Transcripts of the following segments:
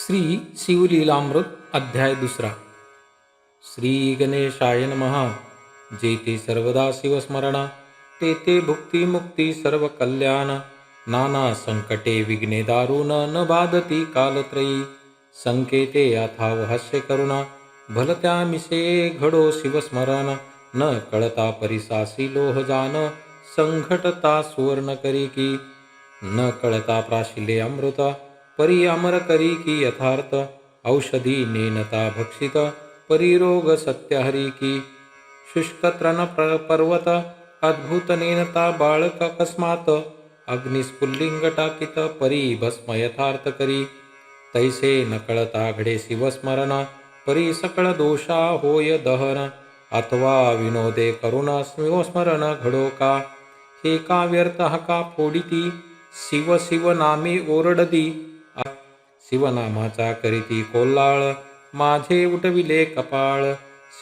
श्री शिवलीलामृत अध्याय दुसरा. श्री गणेशाय महा जेते सर्वदा शिवस्मरणा तेते भुक्ती मुक्ती सर्व कल्याण नाना संकटे विघ्ने दारुण न बाधती कालत्रयी संकेते अथाव हास्य करुणा भलत्या मिसे घडो शिवस्मरण न कळता परिसासी लोह जान संघटता सुवर्ण करी की न कळता प्राशिले अमृता परी अमर करी की यथार्थ औषधी नेनता भक्षित परिरोग सत्यहरी की शुष्क प्र पर्वत अद्भुत नेनता बाळक अकस्मात अग्निस्फुल्लिंगटाकित परी भस्म यथार्थ करी तैसे नकळता घडे शिवस्मरण परी सकळ दोषा होय दहन अथवा विनोदे करुण शिवस्मरण घडो का हे का व्यर्थ हका फोडिती शिव शिव नामे ओरडदी शिवनामाचा करीती कोल्हाळ माझे उठविले कपाळ.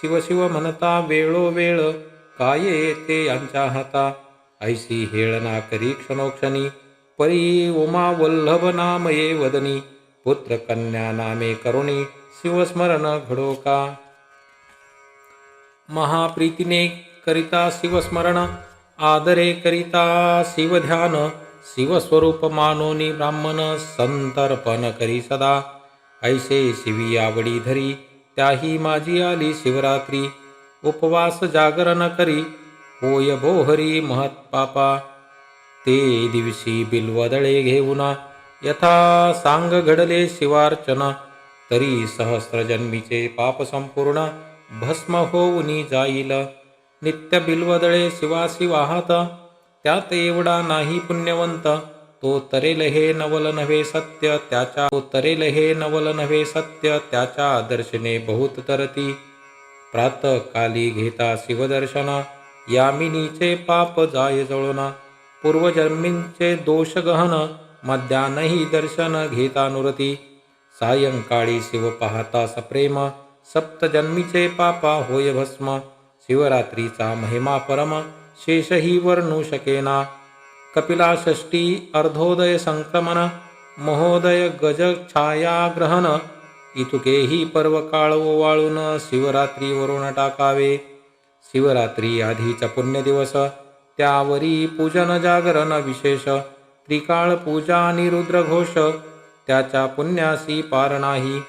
शिव शिव म्हणता वेळोवेळ काय येते यांच्या हाता? ऐशी हेळना करी क्षणोक्षणी परी उमा वल्लभ नामये वदनी. पुत्र कन्या नामे करुणी शिवस्मरण घडो का? महाप्रीतीने करिता शिवस्मरण आदरे करिता शिवध्यान. शिवस्वरूप मानोनी ब्राह्मण संतर्पण करी सदा। ऐसे शिवी आवडी धरी त्याही माझी आली शिवरात्री। उपवास जागरण करी होय भोहरी महत्पापा ते दिवशी बिल्वदळे घेऊना यथा सांग घडले शिवार्चना। तरी सहस्र जन्मीचे पाप संपूर्ण भस्म होऊनी जाईल। नित्य बिल्वदळे शिवासी वाहत। त्यात एवढा नाही पुण्यवंत. तो तरेल हे नवल नव्हे सत्य त्याच्या तो तरेल हे नवल नव्हे सत्य त्याच्या दर्शने बहुत तरती. प्रातः काली घेता शिवदर्शना यामिनीचे पाप जाय जळोना. पूर्वजन्मींचे दोष गहन मध्यानही दर्शन घेता नुरती. सायंकाळी शिव पाहता सप्रेम सप्तजन्मीचे पापा होय भस्म. शिवरात्रीचा महिमा परम शेषही वर्णू शकेना। कपिला षष्टी अर्धोदय संक्रमण महोदय गज छायाग्रहण। इतुकेही पर्व काळ ओवाळून शिवरात्रीवरून टाकावे। शिवरात्री आधीचा पुण्यदिवस त्यावरी पूजन जागरण विशेष। त्रिकाळ पूजा निरुद्र घोष त्याच्या पुण्यासी पार नाही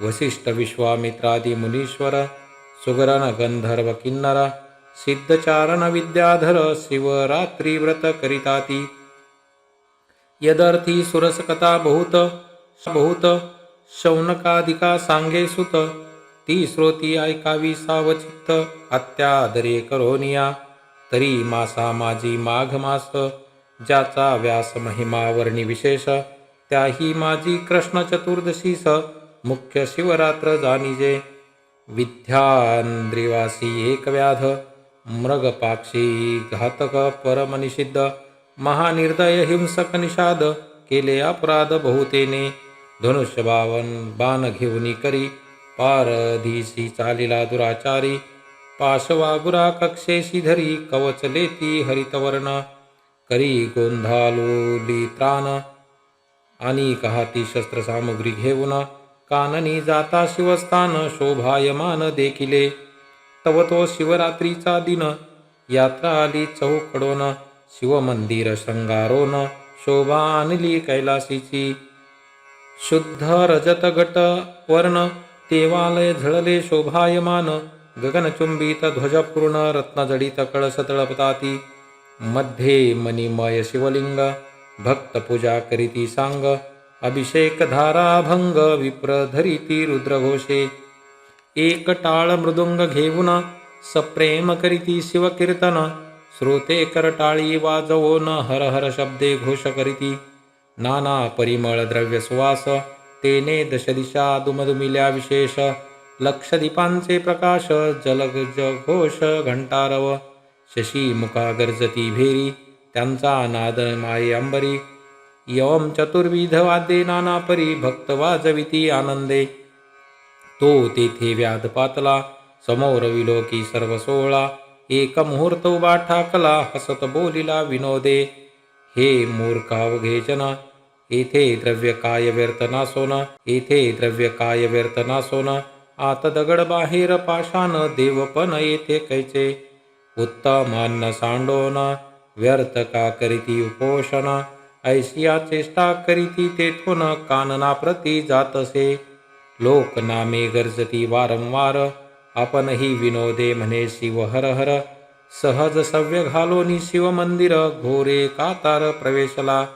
वसिष्ठ विश्वामित्रादी मुनीश्वर सुगरण गंधर्व किन्नर। सिद्धचारण विद्याधर शिवरात्री व्रत करिताती यदर्थी सुरसकथा बहुत बहुत शौनकादिका सांगे सुत। ती श्रोती ऐकावी सावचित्त अत्यादरे करोनिया। तरी मासा माझी माघ मास ज्याचा व्यास महिमा वर्णी विशेष। त्याही माझी कृष्ण चतुर्दशी स मुख्य शिवरात्र जानिजे। विद्यान्द्रिवासी एक व्याध। मृगपाक्षी घातक परमनिषिद्ध महानिर्दय हिंसक निषाद केले अपराध बहुतेने धनुष्य बावन बाण घेऊनी करी पारधीशी चालिला दुराचारी पाशवागुरा कक्षेशी धरी कवचलेती हरितवर्ण करी गोंधालोली त्राण आणि कहाती शस्त्रसामुग्री घेऊन काननी जाता शिवस्थान शोभायमान देखिले. तव तो शिवरात्रीचा दिन. यात्रा आली चौकडोन शिवमंदिर शृंगारोन शोभा आणली कैलासीची. शुद्ध रजत गट वर्ण देवालय झळले शोभायमान गगनचुंबित ध्वजपूर्ण रत्नजडित कळस तळपताती. मध्ये मणिमय शिवलिंग भक्त पूजा करीती सांग अभिषेक धाराभंग विप्र धरिती रुद्रघोषे. एक टाळ मृदुंग घेऊन सप्रेम करीती शिवकीर्तन श्रोते करटाळी वाजवोन हर हर शब्दे घोष करीती नाना परिमळ द्रव्य सुवास तेने दशदिशा दुमदुमिल्या विशेष लक्षदीपांचे प्रकाश जलगज घोष घंटारव शशी मुखा गर्जती भेरी त्यांचा नाद माये अंबरी यवम चतुर्विध वादे नाना परी भक्त वाजविती आनंदे तो तेथे व्याध पातला समोर विलोकी सर्व सोहळा एक मुहूर्त उभा ठाकला हसत बोलिला विनोदे हे मूर्खावघे घेचना येथे द्रव्य काय व्यर्थ नासोन येथे द्रव्य काय व्यर्थ नासोन आत दगड बाहेर पाषाण देवपण येथे कैचे उत्तम अन्न सांडोन व्यर्थ का करीती उपोषण ऐशिया चेष्टा करीती तेथून कानना प्रती जातसे लोक नामे गर्जती वारंवार. आपणही विनोदे म्हणे शिव हर हर. सहज सव्य घालोनी शिव मंदिर घोरे कातार प्रवेशला.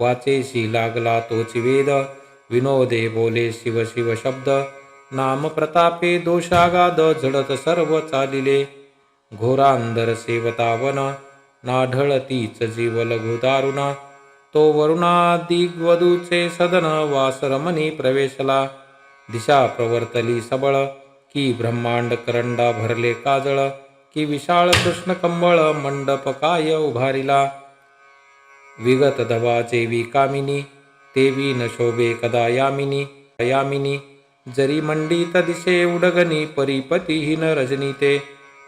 वाचेशी लागला तोच वेद. विनोदे बोले शिव शिव शब्द. नाम प्रतापे दोषागाद झडत सर्व चालिले. घोरांदर सेवतावन नाढळतीच जीव लघु दारुणा. तो वरुणादिग्वधूचे सदन वासरमणी प्रवेशला. दिशा प्रवर्तली सबळ की ब्रह्मांड करंडा भरले काजळ की विशाळ कृष्ण कंबळ मंडप काय उभारिला. विगत धवाचे कामिनी तेवी न शोभे कदा यामिनी यामिनी जरी मंडित दिसे उडगणी रजनी रजनीते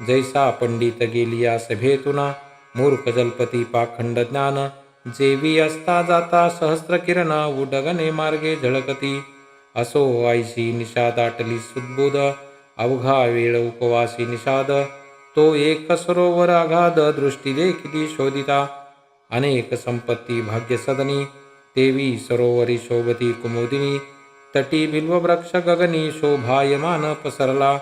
जैसा पंडित गेलिया सभेतुना मूर्ख जलपती पाखंड ज्ञान जेवी असता जाता सहस्र किरण उडगने मार्गे झळकती. असो आयसी निषादाटली सुद्बुद अवघा वेळ उपवासी निषाद. तो एक सरोवर अगाध दृष्टी देखिली शोधिता. अनेक संपत्ती भाग्य सदनी देवी सरोवरी शोभती कुमुदिनी. तटी बिल्ववृक्ष गगनी शोभायमान पसरला.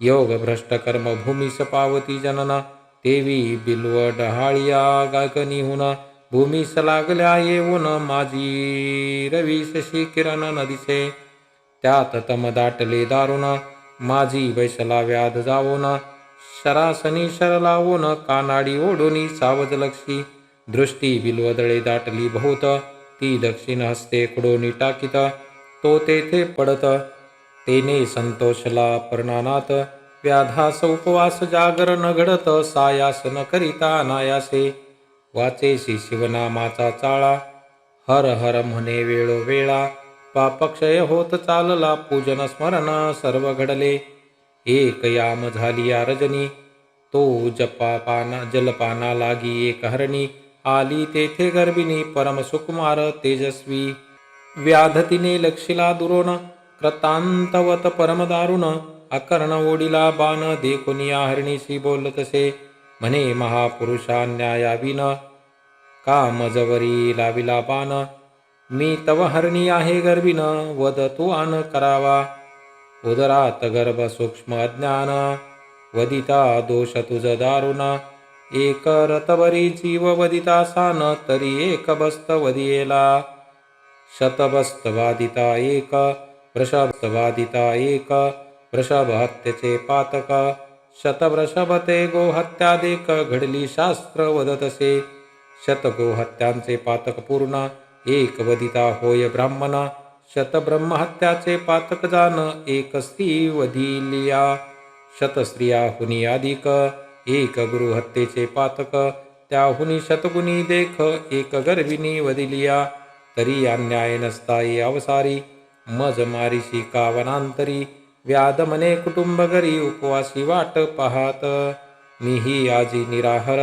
योग भ्रष्ट कर्म भूमीस पावती जनन. देवी बिल्व डहाळिया गगनीहून भूमीस लागल्या येऊन माझी रवी शशी किरण नदीचे. त्यात तम दाटले दारुण माझी वैशला व्याध जावोन शरासनी शर लावून कानाडी ओढोनी सावज लक्षी दृष्टी बिलवदळे दाटली बहुत ती दक्षिण हस्ते कुडोनी टाकीत तो तेथे पडत तेने संतोषला परणानात व्याधास उपवास जागरण घडत सायास न करिता अनायासे वाचेशी शिवनामाचा चाळा हर हर म्हणे वेळोवेळा पापक्षय होत चालला पूजन स्मरण सर्व घडले. एक याम झाली या रजनी तो जपापाना जलपाना लागी एक हरणी आली तेथे गर्भिणी परम सुकुमार तेजस्वी. व्याधतीने लक्षिला दुरोण कृतांतवत परम दारुण अकर्ण ओढिला बाण देखुनी या हरणीशी बोलतसे म्हणे महापुरुषा न्यायाविन कामजवरी लाविला बाण मी तव हरणी आहे गर्भिन वद तू आन करावा. उदरात गर्भ सूक्ष्म अज्ञान वदिता दोष तुझ दारुण. एक रतवरी जीव वदिता सान तरी एक बस्त वदियेला. शतबस्त वादिता एक वृषभ वादिता एक वृषभ हत्यचे पातक. शतवृषभ ते गोहत्यादेक घडली शास्त्र वदतसे. शत गोहत्यांचे पातक पूर्ण. एक वदिता होय ब्राह्मणा शतब्रह्महत्याचे पातक जान एक स्त्री वधिलिया शतस्त्रिया हुनी अधिक एक गुरुहत्येचे पातक त्याहुनी शतगुणी देख एक गर्भिणी वदिलिया. तरी अन्याय नसताई अवसारी मज मारिशी का वनांतरी मने कुटुंब घरी उपवासी वाट पाहात. मीही आजी निराहर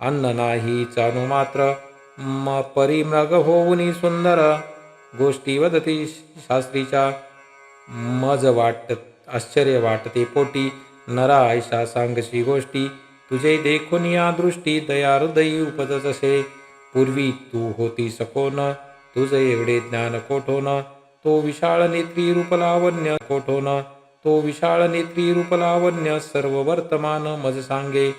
अन्न नाही चानू मात्र परिमृग होऊनी सुंदर गोष्टी वदती शास्त्रीच्या मज वाट आश्चर्य वाटते पोटी नरा आयशा सांगशी गोष्टी. तुझे देखून या दृष्टी दया हृदयी उपजतसे. पूर्वी तू होती सकोन तुझे एवढे ज्ञान कोठोन? तो विशाळ नेत्री रूपलावण्य कोठोन? तो विशाळ नेत्री रूपलावण्य सर्व वर्तमान मज सांगे.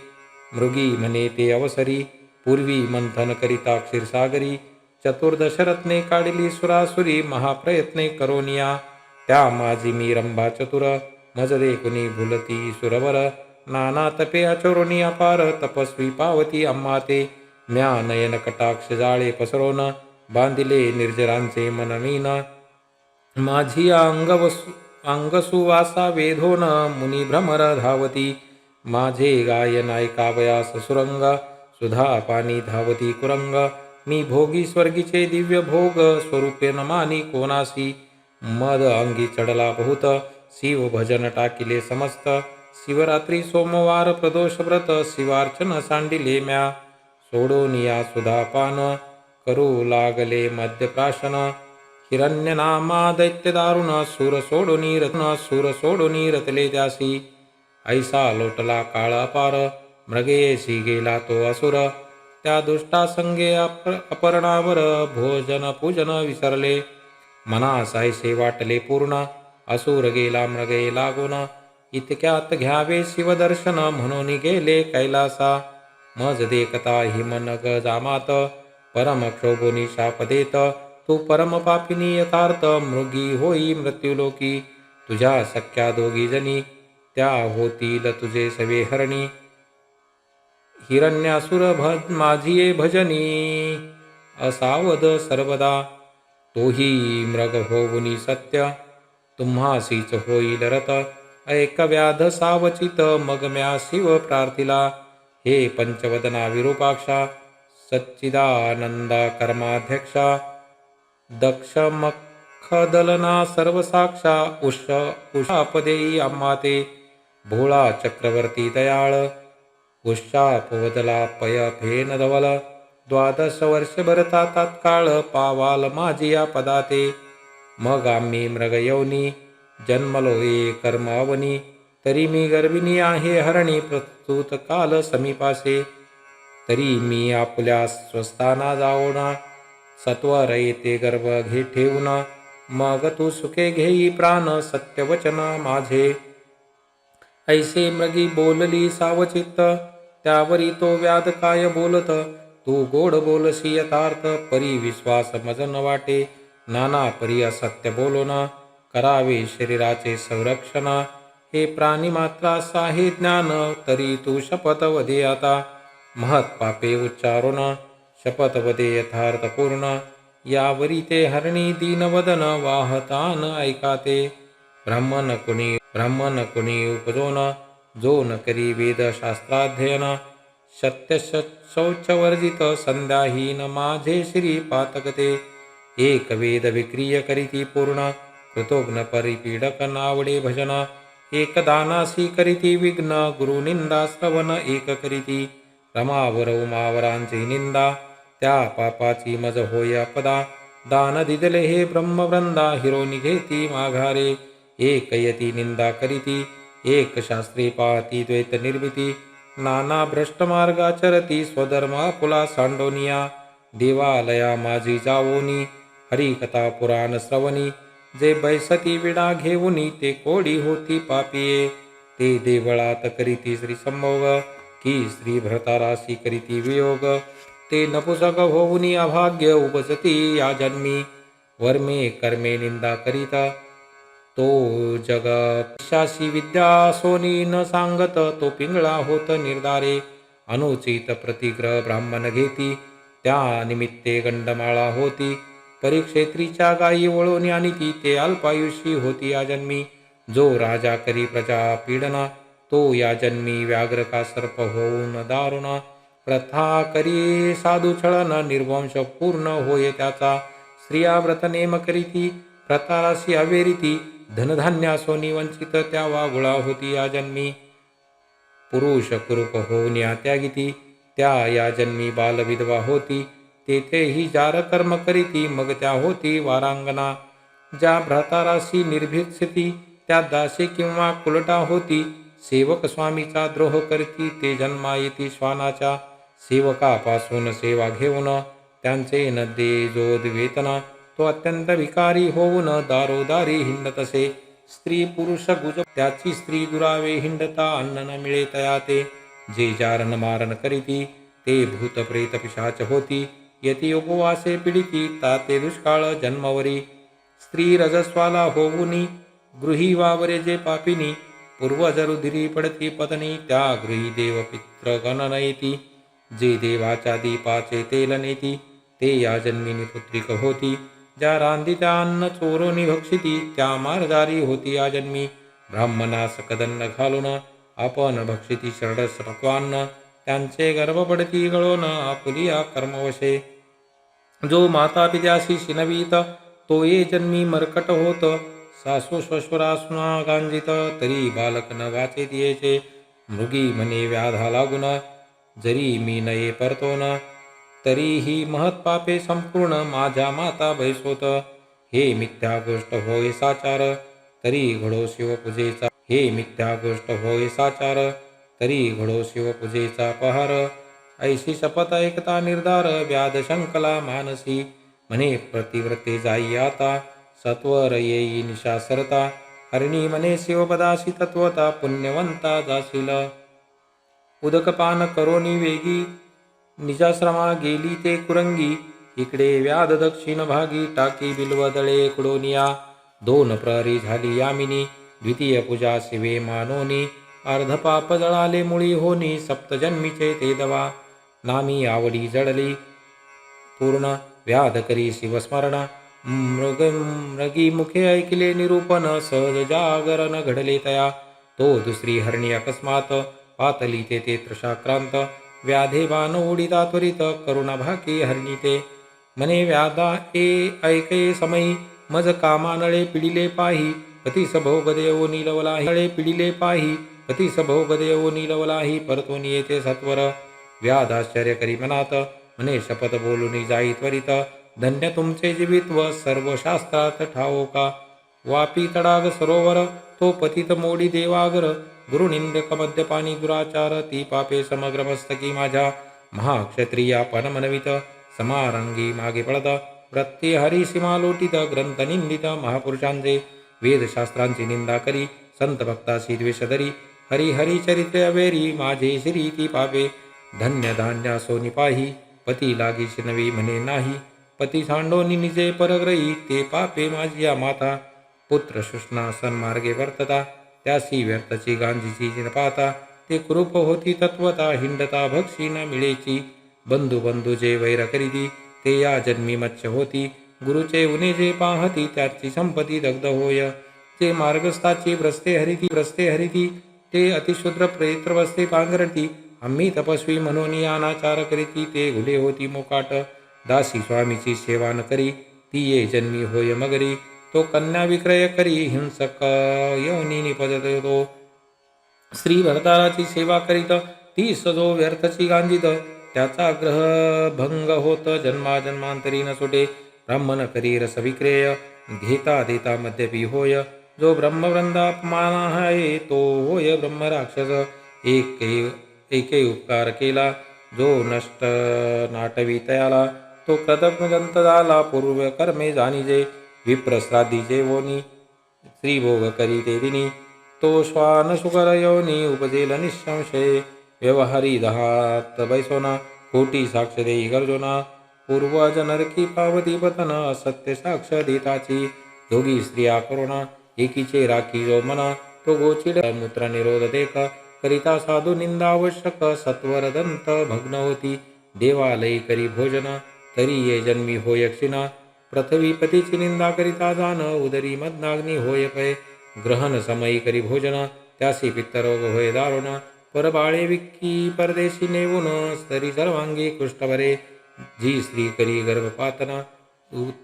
मृगी म्हणे ते अवसरी पूर्वी मंथन करिता क्षीरसागरी चतुर्दशरत्ने काढली सुरासुरी महाप्रयत्ने करोनिया त्या माझी मी रंभा चतुर मजरे कुणी भुलती सुरवर नाना तपे अचोरुणी अपार तपस्वी पावती अम्मा ते म्या नयन कटाक्ष जाळे पसरोन बांधिले निर्जरांचे मननीन माझी अंगवसु अंगसुवासा वेधोन मुनी भ्रमर धावती माझे गायनायकावयास सुरंग सुधा पाणी धावती कुरंग. मी भोगी स्वर्गीचे दिव्य भोग स्वरूपे नमानी कोणासी. मद अंगी चढला बहुत शिव भजन टाकिले समस्त. शिवरात्री सोमवार प्रदोष व्रत शिवार्चन सांडिले म्या. सोडोनिया सुधा पान करू लागले मध्यप्राशन हिरण्यनामा दैत्य दारुण सूर सोडोनी रत्न सूर सोडोनी रतले त्यासी. ऐसा लोटला काळा पार मृगेशी गेला तो असुर त्या दुष्टा संगे अप अपर्णावर भोजन पूजन विसरले. मनास असायसे वाटले पूर्ण असुर गेला मृगे लागून. इतक्यात घ्यावे शिवदर्शन म्हणून गेले कैलासा. मज देखता हिमनग जामात परम क्षोभोनी शाप देत तू परम पापिनी यथार्थ मृगी होई मृत्युलोकी. तुझ्या सख्या दोघी जणी त्या होतील तुझे सवे हरणी. हिरण्यासुर भज माझिये भजनी। असावध सर्वदा तोही मृग होऊनी सत्य। तुम्हासीच होईल रत ऐक व्याध सावचित मग म्या शिव प्रार्थिला। हे पंचवदना विरूपाक्षा सच्चिदानंदा कर्माध्यक्षा। दक्ष मखदलना सर्वसाक्षा उष उषापदेई अम्माते। भोळा चक्रवर्ती दयाळ। उषापवदला पय फेन धवल. द्वादश वर्ष भरता तात्काळ पावाल माझी या पदाते. मग आम्ही मृगयवनी जन्मलो ये कर्मावनी तरी मी गर्भिणी आहे हरणी प्रस्तुत काल समीपासे. तरी मी आपल्या स्वस्थाना जाऊना सत्वर येते गर्भ घे ठेवना मग तू सुखे घेई प्राण सत्यवचना माझे. ऐसे मृगी बोलली सावचित्त त्यावरी तो व्याध काय बोलत? तू गोड बोलसी यथार्थ परी विश्वास मज न वाटे. नाना परी असत्य बोलोन करावे शरीराचे संरक्षण. हे प्राणी मात्रासा हे ज्ञान तरी तू शपथ वधे आता. महत् पापे उच्चारुन शपथ वदे यथार्थ पूर्ण. यावरी ते हरणी दीनवदन वाहतान ऐकाते ब्राह्मण कुणी ब्राह्मण कुणी उपजोन जो न करी वेद शास्त्राध्ययन शौचवर्जित संध्याहीन माझे श्री पातकते. एक वेद विक्रिय करीती पूर्ण कृतोग्न परिपीडक नावडे भजन. एक दानासी करीती विघ्न गुरुनिंदा श्रवण एक करीती. रमावर उमावरांची निंदा त्या पापाची मज होय अपदा. दान दिदले हे ब्रह्मवृंदा हिरो निघेती माघारे. एक यती निंदा करीती एक शास्त्री पाहती द्वैत निर्मिती नाना भ्रष्ट मार्गाचरती स्वधर्मा पुला सांडोनिया देवालया माझी जावोनी हरिकथा पुराण श्रवणी जे बैसती विडा घेऊनी ते कोडी होती पापिये ते देवळात करीती श्री संभोग की श्री भ्रताराशी करीती वियोग ते नपुसक होऊनी अभाग्य उपजती या जन्मी वर्मे कर्मे निंदा करीता तो जगशाशी विद्या सोनी न सांगत तो पिंगळा होत निर्धारे. अनुचित प्रतिग्रह ब्राह्मण घेती. त्या निमित्ते गंडमाळा होती. परिक्षेत्रीच्या गायी वळवणी आणि ती ते अल्पायुषी होती या जन्मी. जो राजा करी प्रजा पीडना तो या जन्मी व्याघ्र का सर्प होऊन दारुण. प्रथा करी साधू छळन निर्वंश पूर्ण होय त्याचा. स्त्रिया व्रत नेम करीती प्रताराशी अवेरिती धनधान्यासो वंचित त्या वागुळा होती या जन्मी. पुरुष कुरुप होऊन या त्यागिती त्या या जन्मी बालविधवा होती. तेथेही जार कर्म करीती मग त्या होती वारांगना ज्या भ्रातारासी निर्भिक्षती त्या दासी किंवा कुलटा होती. सेवक स्वामीचा द्रोह करती ते जन्मा येती श्वानाच्या. सेवकापासून सेवा घेऊन त्यांचे न दे जोद वेतना. तो अत्यंत विकारी होऊन दारोदारी हिंडतसे. स्त्री पुरुष गुज त्याची स्त्री दुरावे हिंडता अन्न न मिळे तया ते जे जारण मारण करीती ते भूत प्रेत पिशाच होती. यती उपवासे पीडिति ता ते दुष्काळ जन्मवरी. स्त्री रजस्वाला होऊनी गृही वावरे जे पापिनी. पूर्वजरुधिरी पडती पत्नी त्या गृही देव पित्र गणनयती जे देवाच्या दीपाचे तेल नेती ते या जन्मिनी पुत्रिक होती. ज्या रांदित्या अन्न चोरोनी भक्षिती त्या मारदारी होती आजन्मी ब्राह्मणास कदन्न घालून आपण भक्षिती शरडस पक्वान्न त्यांचे गर्भ पडती गळून आपुलिया कर्मवशे. जो माता पित्याशी शिनवीत तो ये जन्मी मरकट होत. सासू श्वशुरासुना गांजित तरी बालक न वाचे दियेचे मृगी म्हणे व्याधा लागून जरी मी नये ना तरीही महत्पापे संपूर्ण माझ्या माता बैसोत हे मिथ्या गोष्ट होय साचार. तरी घडो शिवपूजेचा हे मिथ्या गोष्ट होय साचार. तरी घडो शिवपूजेचा पहार. ऐशी शपथ ऐकता निर्धार व्याध शंकला मानसी. म्हणे प्रतिव्रते जाई आता सत्वर येई निशासरता हरिणी म्हणे शिवपदासी तत्वता पुण्यवंता जाशील. उदकपान करोनी वेगी निजाश्रमा गेली ते कुरंगी. इकडे व्याध दक्षिण भागी टाकी बिल्वदळे कुडोनिया. दोन प्रहरी झाली यामिनी. द्वितीय पूजा शिवे मानोनी. अर्धपाप जळाले मुळी होनी. सप्तजन्मीचे ते दवा. नामी आवडी जडली. पूर्ण व्याध करी शिवस्मरण. मृग मृगी मुखे ऐकले निरूपण. सहज जागरण घडले तया. तो दुसरी हरणी अकस्मात. पातली ते ते तृषाक्रांत व्याधे बाण उडिता त्वरित करुणा भाकी मने म्हणे व्याधा ए ऐके समयी मज कामानळे पिडिले पाही पती सभोग देव नीलवलाही नळे पिडिले पाही पती सभोग देव नीलवलाही परतोनी येते सत्वर व्याधाश्चर्य करी मनात म्हणे शपथ बोलून जाई त्वरित धन्य तुमचे जीवित्व सर्व शास्त्रात ठाओ का वापी तडाग सरोवर तो पतित मोडी देवागर गुरुनिंदक मद्यपानी दुराचार ती पापे समग्र मस्तकी माझ्या महाक्षत्रिया मनवित समारंगी मागे पडत प्रत्ये हरी सीमा लोटित ग्रंथ निंदित महापुरुषांचे वेदशास्त्रांची निंदा करी संत भक्ताशी द्वेष धरी हरी हरी चरित्र अवेरी माझे श्री ती पापे धन्य धान्या सोनी पाही पती लागी नवी म्हणे नाही पती सांडोनी निजे परग्रही ते पापे माझी माता पुत्र शुष्णा सन्मार्गे वर्तता त्यासी व्यर्थची गांधीची न पाहता ते कुरूप होती तत्वता हिंडता भक्षी न मिळेची. बंधू बंधू जे वैर करीती ते या जन्मी मच्छ होती. गुरुचे उने जे पाहती त्याची संपत्ती दग्ध होय. ते मार्गस्थाची भ्रस्ते हरिती भ्रस्ते हरिती ते अतिशुद्र प्रेत्र वस्ते पांघरती. आम्ही तपस्वी म्हणून अनाचार करीती ते घुले होती मोकाट. दासी स्वामीची सेवा न करी ती ये जन्मी होय मगरी. तो कन्या विक्रय करी हिंसक यवनी निपजत तो श्री भरताराची सेवा करीत ती सजो व्यर्थची गांजित. त्याचा ग्रह भंग होत जन्मा जन्मांतरी न सुटे. ब्राह्मण करी रस विक्रेय घेता देता मद्यपी होय जो ब्रह्मवृंदापमान आहे तो होय ब्रह्म राक्षस एक एके उपकार केला जो नष्ट नाटवी तयाला. तो कृतज्ञ झाला पूर्व कर्मे जाणीजे. विप्रश्राद्धी वोनी श्रीभोग करी ते दिनी तो श्वान शुकर योनी उपजेल निसंशय व्यवहारी दहात बैसोना कोटी साक्ष देई गर्जोना पूर्वज नरकी पावती पतन सत्य साक्ष देताची दोघी स्त्रिया करुणा एकीचे राखी जो मना तो गोचिड मूत्र निरोध देख करिता साधू निंदा आवश्यक सत्वर दंत भग्न होती देवालयी करी भोजन तरी ये जन्मी होय क्षिणा पृथ्वी पतीची निंदा करिता जाण उदरी मदनाग्नी होय पय ग्रहण समयी करी भोजन त्यासी पित्तरोग होय दारुण। परबाळे विक्की परदेशी नेऊन स्तरी सर्वांगी कुष्ठभरे जी स्त्री करी गर्भपातना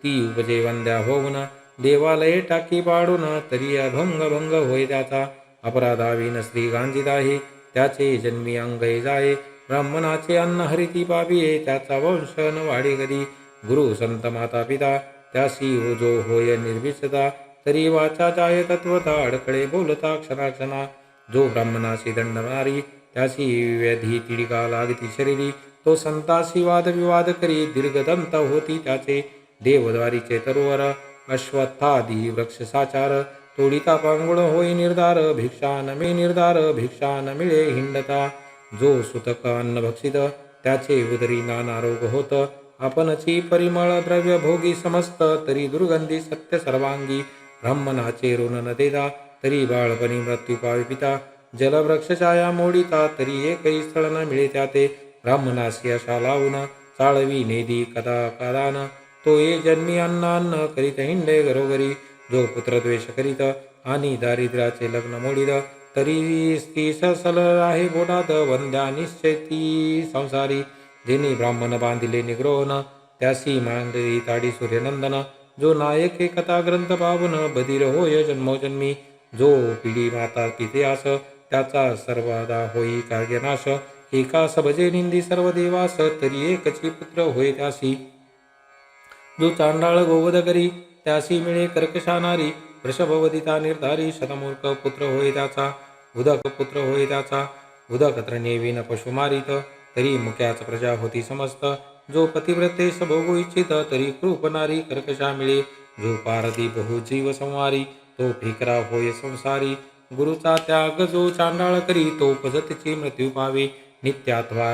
ती उपजे वंद्या होऊन। देवालये टाकी पाडून तरी अभंग भंग होय त्याचा। अपराधावीन स्त्री गांजिदाही त्याचे जन्मी अंगय जाये। ब्राह्मणाचे अन्न हरिती पाविये त्याचा वंश न वाढे कधी। गुरु संत माता पिता त्यासी हो जो होय निर्विषता तरी वाचा जाय तत्वता अडखळे बोलता क्षणाक्षणा. जो ब्राह्मणाशी दंड मारी त्यासी व्याधी तिडिका लागती शरीरी. तो संतासी वाद विवाद करी दीर्घदंत होती त्याचे. देवद्वारीचे तरोवर अश्वत्थादी वृक्ष साचार. तोडिता पांगुळ होई निर्धार भिक्षा न मे निर्धार भिक्षा न मिळे हिंडता. जो सुतक अन्न भक्षित त्याचे उदरी नाना रोग होत. आपणची परिमळ द्रव्य भोगी समस्त तरी दुर्गंधी सत्य सर्वांगी. ब्राह्मणाचे ऋण न देता तरी बाळपणी मृत्यू पावी पिता जलवृक्ष मोडिता तरी एकही स्थळ न मिळे त्याते ब्राह्मणासी अशा लावून चाळवी नेदी कदा कदान तो ये जन्मी अन्नान्न करीत हिंडे घरोघरी. जो पुत्रद्वेष करीत आणि दारिद्र्याचे लग्न मोडित तरी ती ससल आहे बोटात. वंद्या निश्चयती संसारी. जेने ब्राह्मण बांधिले निग्रोहन त्यासी मांडली ताडी सूर्यनंदन जो नायक कथा ग्रंथ पावन बधीर होय जन्मोजन्मी जो पिढी माता पिते त्याचा सर्वदा होई कार्यनाश. एकास भजे निंदी सर्व देवास तरी एकची पुत्र होय त्यासी. जो चांडाळ गोवध करी त्यासी मिळे कर्कशानारी वृषभवदिता निर्धारी शतमूर्ख पुत्र होय त्याचा उदक पुत्र होय त्याचा उदक त्रनेविन पशु मारित तरी मुक्याच प्रजा होती समस्त. जो पतिव्रतेस भोगू इच्छित तरी कृपनारी कर्कशा मिळे जो पारदी बहु जीव संवारी तो फिकरा होय संसारी. गुरुचा त्याग जो चांडाळ करी तो पजतची मृत्यू पावे. नित्यात्वा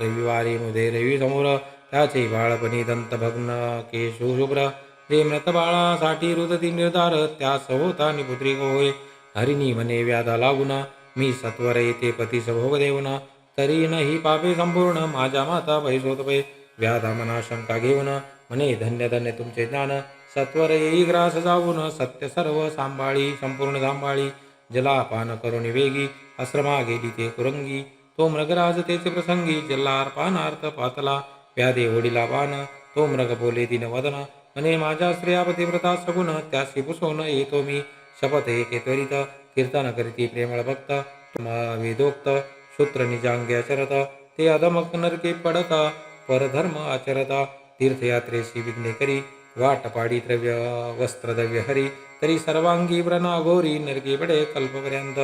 रविवारी मुदे रवी समोर. त्याचे बाळपणी दंतभग्न केशो शुभ्र. जे मृत बाळासाठी रुदती निर्धार त्या होता निपुत्री होय. हरिणी म्हणे व्याधा लागुना. मी सत्वर येते पती सभोग देऊना. तरी न ही पापे संपूर्ण माझ्या माता भैसोतपै व्याधा मना शंका घेऊन म्हणे धन्य धन्य तुमचे ज्ञान. सत्वर येई ग्रास जाऊन सत्य सर्व सांभाळी संपूर्ण सांभाळी. जला पान करुणी वेगी आश्रमा गेली ते कुरंगी तो मृगराज तेचे प्रसंगी जल्लार पानार्थ पातला. व्याधे ओढीला पान तो मृग बोले दिन वदन. म्हणे माझ्या स्त्रिया पतिव्रता सगुण त्याशी पुसवून येतो मी. शपथ एके त्वरित कीर्तन करीती प्रेमळ भक्त. वेदोक्त. शूत्र निजांगे ते अधमक नरके पडता परधर्म आचरता तीर्थयात्रेशी विघ्ने करी वाट पाडी द्रव्य वस्त्र द्रव्य हरी तरी सर्वांगी व्रणा घोरी नरके पडे कल्पपर्यंत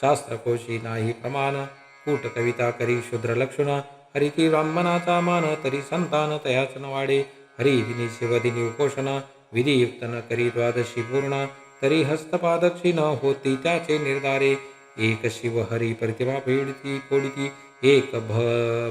शास्त्रकोशी नाही प्रमाण कूट कविता करी शूद्र लक्षण हरिती ब्राह्मणाचा मान तरी संतान तयाच न वाडे हरी विनी शिवदिनी उपोषण विधियुक्त न करी द्वादशी पूर्ण तरी हस्तपादक्षी न होती त्याचे निर्धारे एक शिव हरी प्रतिमा पीडिती कोडिती एक भ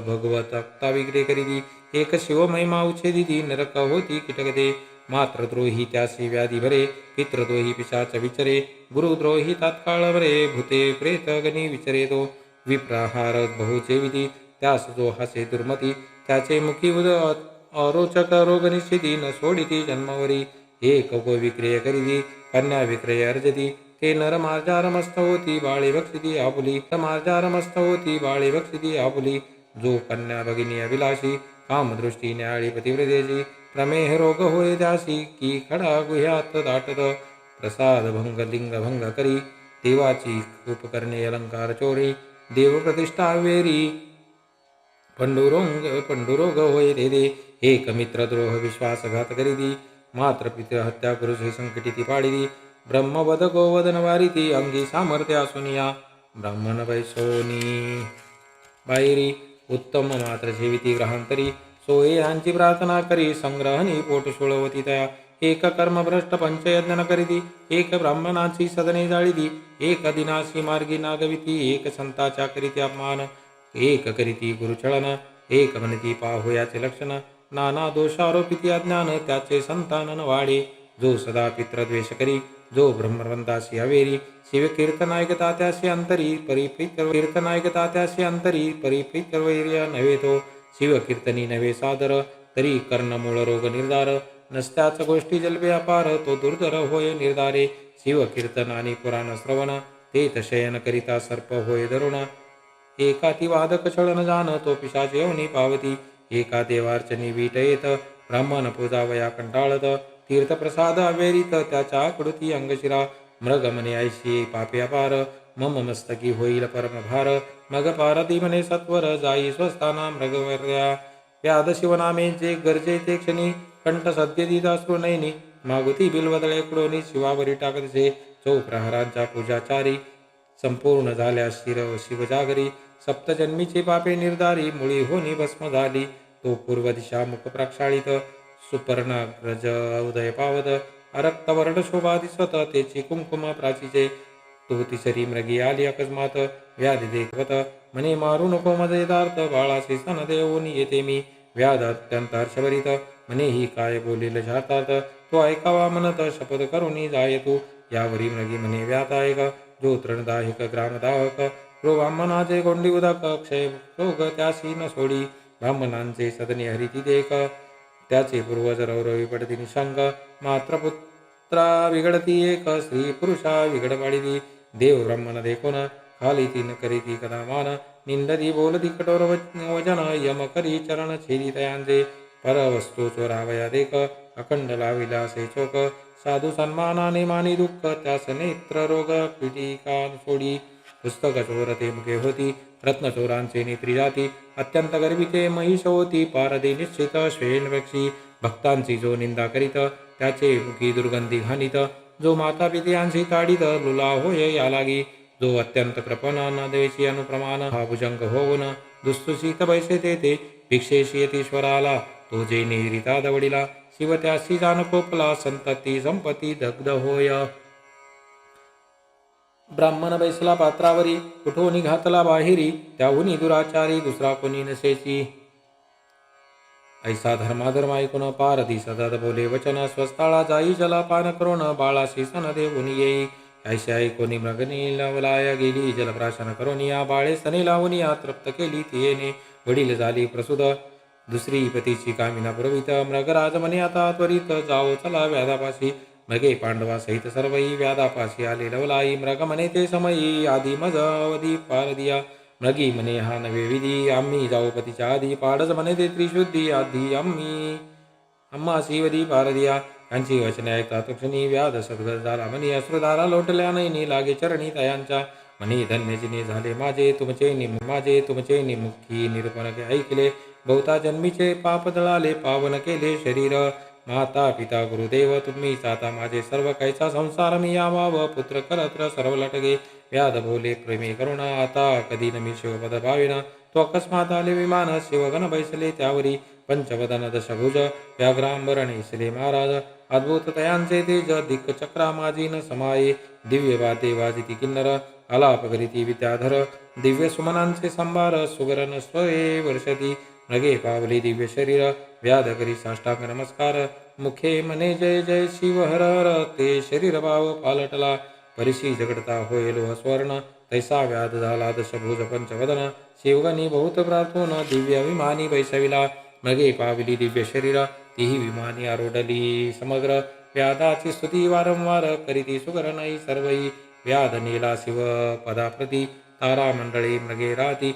भगवत अक्ता विग्रे करीती एक शिव महिमा उच्छेदिती नरक होती किटकते मात्र द्रोही त्यासी व्याधी भरे पितृद्रोही पिशाच विचरे गुरुद्रोही तात्काळ भरे भूते प्रेत गणी विचरे तो विप्राहार बहुचे विधी त्यास जो हसे दुर्मती त्याचे मुखी उद अरोचक रोग निश्चिती न सोडिती जन्मवरी एक गो विक्रय करीती कन्या विक्रय अर्जती ते नर मार्जारमस्त होती बाळे बक्षिती आपुली. मार्जारमस्त होती बाळे बक्षिती आपुली. जो कन्या भगिनी अभिलाषी कामदृष्टी न्याळी पतिव्रतेची प्रमेह रोग होय द्यासी की खडा गुह्यात दाटत. प्रसाद भंग लिंग भंग करी. देवाची उपकरणे अलंकार चोरी. देव प्रतिष्ठा वेरी. पंडुरोंग पंडुरोग होय दे दे एक मित्र द्रोह विश्वासघात करीदी. मात्र पितृ हत्या संकटी ती पाडिती ब्रह्मवद गोवदन वारिती अंगी सामर्थ्य असुनिया ब्राह्मण वैसोनी बाहेरी उत्तम मात्र जीविती ग्रहांतरी सोये यांची प्रार्थना करी संग्रहणी पोट सोळवती तया एक कर्मभ्रष्ट पंचयज्ञ न करीती एक ब्राह्मणाची सदने जाळीती एक दिनाशी मार्गी नागविती एक संताच्या करीती अपमान एक करीती गुरुचळन एक म्हणती पाहुयाचे लक्षण नाना दोषारोपिती अज्ञान त्याचे संतान न वाढे जो सदा पित्रद्वेष करी जो ब्रह्मवंतासी हवेरी शिव कीर्तनायकता त्याशी अंतरी परिप्रीत कीर्तनायकता त्याशी अंतरी परिप्रीत वैर्य नव्हे तो शिव कीर्तनी नव्हे सादर तरी कर्णमूळ रोग निर्धार नसत्याच गोष्टी जल्पे अपार तो दुर्धर होय निर्धारे शिव कीर्तन आणि पुराण श्रवण ते तशयन करिता सर्प होय दरुण. एकाती वादक छळन जाण तो पिशाच येऊनी पावती एका देवार्चनी वीट येत ब्राह्मण पूजावया कंटाळत तीर्थप्रसाद अवेरित त्याच्या कृती अंगशिरा. मृग म्हणे ऐशी पापे अपार मम मस्तकी होईल परमभार मग पारती मने सत्वर जाई स्वस्थाना मृगवर्या. व्याध शिवनामे जे गरजे ते क्षणी कंठ सद्य दिदाश्रू नयनी मागुती बिलवदळे कुडोनी शिवावरी टाकतसे चौप्रहारांच्या पूजाचारी. संपूर्ण झाल्या शिर शिवजागरी सप्तजन्मीची पापे निर्धारी मुळी होनी भस्म झाली. तो पूर्व दिशा मुख प्रक्षाळित. सुपर्णाग्रज उदय पावत अरक्तवर्ण शोभा दिसत तेची कुंकुम प्राचीचे तो तिसरी मृगी आली अकस्मात व्याधी देखवत म्हणे मारू नको मजेदार्थ यथार्थ बाळाशी सन देऊन येते मी व्याध अत्यंत हर्षभरित म्हणे ही काय बोलेल जातात तो ऐकावा म्हणत शपथ करून जाय। तू यावरी मृगी म्हणे व्याध ऐक जो तृणदायक ग्रामदाहक रो ब्राह्मणाचे गोंडी उदक क्षय रोग त्यासी न सोडी ब्राह्मणांचे सदने हरिती देख त्याचे पूर्वज रौरवी पडती निशंग मात्र पुत्रा विघडती एक स्त्री पुरुषा विघड पाडिती देव ब्रह्मण देखोन खाली तीन करीती कदा मान. निंदती बोलती कठोर वच- वचन यम करी चरण छेदी तयांचे परवस्तू चोरावया देख अखंड लाविलासे चोक साधू सन्मानाने मानी दुःख त्यास नेत्र रोग पीटिका सोडी. पुस्तक चोरते मुखे होती रत्नचोरांचे नेत्री जाती अत्यंत गर्भिते महिष होती पारदे निश्चित श्वेन भक्तांची जो निंदा करीत त्याचे मुखी दुर्गंधी घाणीत जो माता पित्यांशी ताडित लुला होय या लागी जो अत्यंत कृपण न देशी अनुप्रमाण हा भुजंग होऊन दुस्तुसीत बैसे ते भिक्षेशी यतीश्वराला तो जे निहिरिता दवडिला शिव त्यासी जाण कोपला संतती संपती दग्ध होय. ब्राह्मण बैसला पात्रावरी कुठोनी घातला बाहेरी त्याहून दुराचारी दुसरा कोणी नसेची ऐसा धर्माधर्म ऐकून पार सदत बोले वचन स्वस्ताळा जाई जला पान करून बाळाशी सन देऊन येई. ऐसे ऐकोनी मगनी लवलाय गेली जलप्राशन करून या बाळे सने लावून या तृप्त केली तियेने वडील झाली प्रसुद. दुसरी पतीची कामिना पुरवित मृगराज म्हणे आता त्वरित जाओ चला व्याधापाशी. मगे पांडवा सहित सर्वही व्याधापाशी आले लवलाई मृग म्हणे ते समयी आधी मज अवधी पारदिया मृगी म्हणे हा नवे विधी आम्ही जाऊपतीच्या आधी पाडस म्हणे ते त्रिशुद्धी आधी आम्ही। अम्मा शिवदी पारदिया यांची वचने ऐकता तुक्षणी व्याध सद्गत झाला। म्हणे अश्रुधारा लोटल्या नैनी लागे चरणी तयांच्या। म्हणे धन्यजिने झाले माझे तुमचे निम माझे तुमचे निमुखी निरूपण ऐकले। बहुता जन्मीचे पाप दळाले पावन केले शरीर। माता पिता गुरुदेव तुम्हीच आता माझे सर्व कैसा संसार मी व पुत्र करत्र सर्व लटगे. व्याध भोले प्रेमी करुणा आता कधी न मी शिवपद भाविना तो अकस्मात आले विमान शिवगण बैसले त्यावरी. पंचवदन दशभुज व्याघ्रांबरणी श्री महाराज. अद्भुत तयांचे तेज दिक्क चक्रा न समाये. दिव्य वाते वाजिती किन्नर आलाप करीती विद्याधर. दिव्य सुमनांचे संभार सुगरन स्वये वर्षती. मृगे पावली दिव्य शरीर व्याध करी साष्टांग नमस्कार। मुखे मने जय जय शिव हर हर ते शरीर भाव पालटला। परिशी जगडता होय लोह स्वर्ण तैसा व्याध झाला दशभुज पंचवदन। शिवगणी बहुत प्रार्थून दिव्य विमानी बैसविला। मृगे पाविली दिव्य शरीर तीही विमानी आरोडली समग्र। व्याधाची स्तुती वारंवार करीती सुगर नाही सर्वही व्याध नेला शिव पदाप्रती तारा मंडळी मृगे राती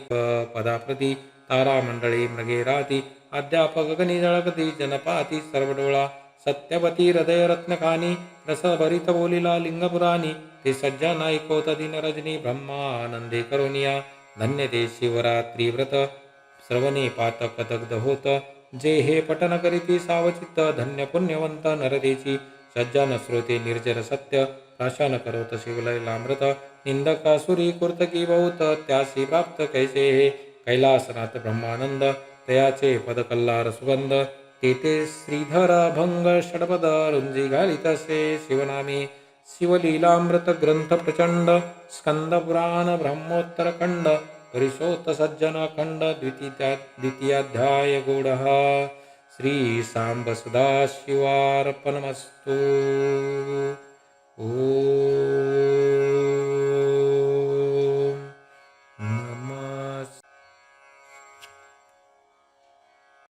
पदाप्रती। तारा मंडळी मृगे राती अध्यापक गणी जनपाती सर्वडोळा सत्यपती सत्यवती हृदय रत्नखानी रसभरित बोलिला लिंगपुराणी ते सज्जा नायकोत दिन रजनी ब्रह्मानंदे करुनिया धन्य ते शिवरात्री व्रत श्रवणे पातक दग्ध होत जे हे पठन करीती सावचित्त धन्य पुण्यवंत नरदेची सज्जन श्रोते निर्जर सत्य प्राशन करोत शिवलैलामृत निंदक सुरी कुर्तकी बहुत त्यासी प्राप्त कैसे हे? कैलासनाथ ब्रह्मानंद तयाचे पदकल्लार सुगंध तेथे श्रीधरा भंग षडपद रुंजी घालितसे शिवनामी शिवलीलामृत ग्रंथ प्रचंड स्कंद पुराण ब्रह्मोत्तर खंड परिशोत सज्जन खंड द्वितीया द्वितीयाध्याय गूढ श्री सांब सदाशिवार्पणमस्तु ओ